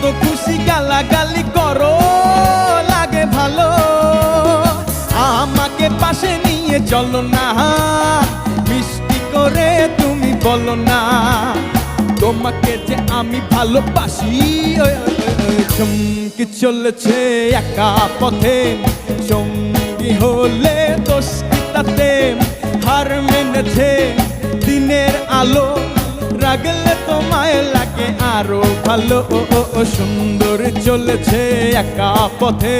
কত খুশি গালাগালি করো, লাগে ভালো। আমাকে পাশে নিয়ে চলো না, মিষ্টি করে তুমি বলো না। তোমাকে যে আমি ভালোবাসি চমকি চলেছে একা পথে। সঙ্গী হলে দোষ হার মেনেছে দিনের আলো, রাগলে তোমায় লাগে আরও ভালো। ও সুন্দর চলেছে একা পথে।